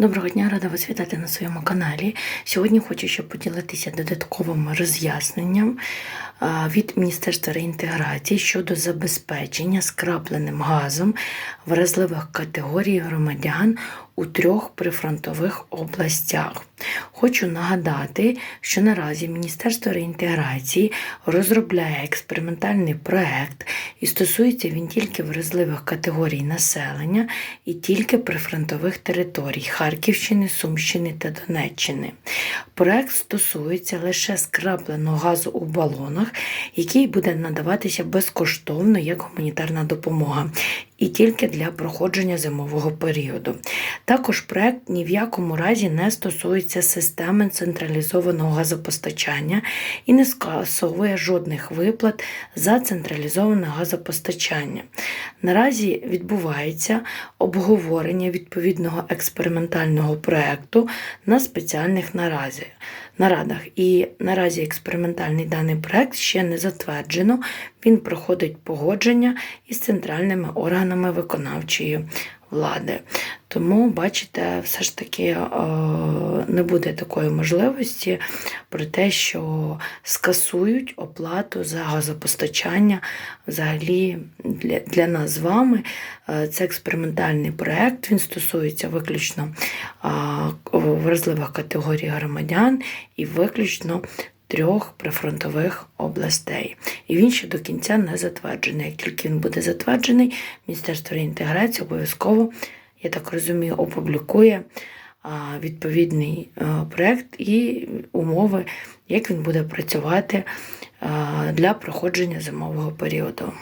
Доброго дня, рада вас вітати на своєму каналі. Сьогодні хочу ще поділитися додатковим роз'ясненням від Міністерства реінтеграції щодо забезпечення скрапленим газом вразливих категорій громадян у трьох прифронтових областях. Хочу нагадати, що наразі Міністерство реінтеграції розробляє експериментальний проект і стосується він тільки вразливих категорій населення і тільки прифронтових територій Харківщини, Сумщини та Донеччини. Проект стосується лише скрапленого газу у балонах, який буде надаватися безкоштовно як гуманітарна допомога. І тільки для проходження зимового періоду. Також проект ні в якому разі не стосується системи централізованого газопостачання і не скасовує жодних виплат за централізоване газопостачання. Наразі відбувається обговорення відповідного експериментального проекту на спеціальних наразі, нарадах. І наразі експериментальний даний проект ще не затверджено. Він проходить погодження із центральними органами виконавчої влади. Тому, бачите, все ж таки е, не буде такої можливості про те, що скасують оплату за газопостачання взагалі для, нас з вами. Е, Це експериментальний проєкт, він стосується виключно вразливих категорій громадян і виключно трьох прифронтових областей. І він ще до кінця не затверджений. Як тільки він буде затверджений, Міністерство реінтеграції обов'язково, я так розумію, опублікує відповідний проєкт і умови, як він буде працювати для проходження зимового періоду.